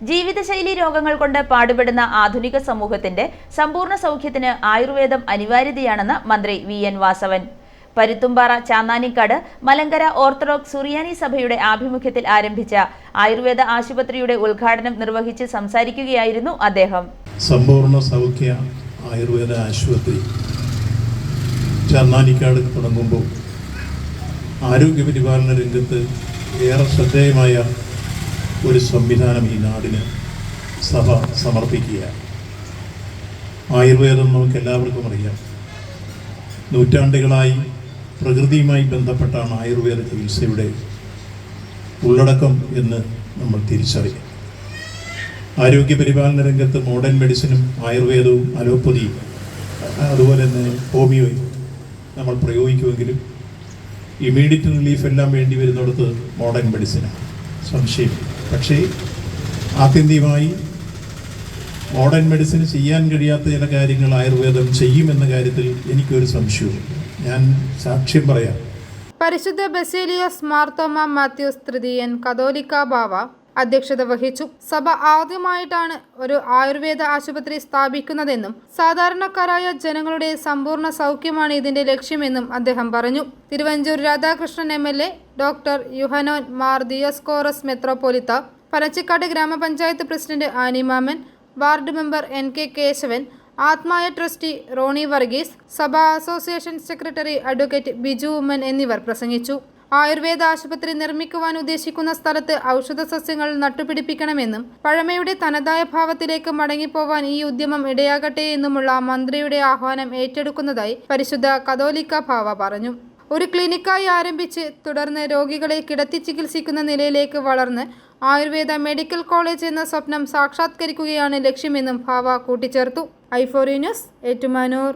ജീവിതശൈലി രോഗങ്ങൾ കൊണ്ട് പാടുപെടുന്ന ആധുനിക സമൂഹത്തിന്റെ സമ്പൂർണ സൗഖ്യത്തിന് ആയുർവേദം അനിവാര്യതയാണെന്ന് മന്ത്രി V N Vasavan. Paruthumpara Channanikkad Malankara orthodox സുറിയാനി സഭയുടെ ആഭിമുഖ്യത്തിൽ ആരംഭിച്ച ആയുർവേദ ആശുപത്രിയുടെ ഉദ്ഘാടനം നിർവഹിച്ച് സംസാരിക്കുകയായിരുന്നു അദ്ദേഹം. സമ്പൂർണ സൗഖ്യ ആയുർവേദ ആശുപത്രി ചാന്നാനിക്കാട് തുടങ്ങുമ്പോൾ ആരോഗ്യ പരിപാലന രംഗത്ത് ഏറെ ശ്രദ്ധേയമായ ഒരു സംവിധാനം ഈ നാടിന് സഭ സമർപ്പിക്കുകയാണ് ആയുർവേദം നമുക്ക് എല്ലാവർക്കും അറിയാം. നൂറ്റാണ്ടുകളായി പ്രകൃതിയുമായി ബന്ധപ്പെട്ടാണ് ആയുർവേദ ചികിത്സയുടെ ഉള്ളടക്കം എന്ന് നമ്മൾ തിരിച്ചറിയാം. ആരോഗ്യ പരിപാലന രംഗത്ത് മോഡേൺ മെഡിസിനും ആയുർവേദവും അലോപ്പതിയും അതുപോലെ തന്നെ ഹോമിയോയും നമ്മൾ പ്രയോഗിക്കുമെങ്കിലും ഇമീഡിയറ്റ് റിലീഫ് എല്ലാം വേണ്ടി വരുന്നിടത്ത് മോഡേൺ മെഡിസിനാണ് സംശയം പക്ഷേ ആത്യന്തികമായി മോഡേൺ മെഡിസിന് ചെയ്യാൻ കഴിയാത്ത ചില കാര്യങ്ങൾ ആയുർവേദം ചെയ്യുമെന്ന കാര്യത്തിൽ എനിക്കൊരു സംശയമുണ്ട് ഞാൻ സാക്ഷ്യം പറയാം. പരിശുദ്ധ ബസേലിയോസ് മാർത്തോമ മാത്യൂസ് തൃതീയൻ കതോലിക്ക ബാവ അധ്യക്ഷത വഹിച്ചു. സഭ ആദ്യമായിട്ടാണ് ഒരു ആയുർവേദ ആശുപത്രി സ്ഥാപിക്കുന്നതെന്നും സാധാരണക്കാരായ ജനങ്ങളുടെ സമ്പൂർണ സൗഖ്യമാണ് ഇതിന്റെ ലക്ഷ്യമെന്നും അദ്ദേഹം പറഞ്ഞു. Thiruvanchoor Radhakrishnan M L A doctor Yuhanon Mar Dioscoros മെത്രോപൊലിത്ത Panachikkad ഗ്രാമപഞ്ചായത്ത് president Animaman ward member N K Kesavan ആത്മായ trustee Roni Varghese സഭാ association secretary advocate Biju Oommen എന്നിവർ പ്രസംഗിച്ചു. ആയുർവേദ ആശുപത്രി നിർമ്മിക്കുവാൻ ഉദ്ദേശിക്കുന്ന സ്ഥലത്ത് ഔഷധ സസ്യങ്ങൾ നട്ടുപിടിപ്പിക്കണമെന്നും പഴമയുടെ തനതായ ഭാവത്തിലേക്ക് മടങ്ങിപ്പോവാൻ ഈ ഉദ്യമം ഇടയാകട്ടെ എന്നുമുള്ള മന്ത്രിയുടെ ആഹ്വാനം ഏറ്റെടുക്കുന്നതായി പരിശുദ്ധ കതോലിക്ക ഭാവ പറഞ്ഞു. ഒരു ക്ലിനിക്കായി ആരംഭിച്ച് തുടർന്ന് രോഗികളെ കിടത്തി ചികിത്സിക്കുന്ന നിലയിലേക്ക് വളർന്ന് ആയുർവേദ മെഡിക്കൽ കോളേജ് എന്ന സ്വപ്നം സാക്ഷാത്കരിക്കുകയാണ് ലക്ഷ്യമെന്നും ഭാവ കൂട്ടിച്ചേർത്തു. ഐഫോറി ന്യൂസ് ഏറ്റുമാനൂർ.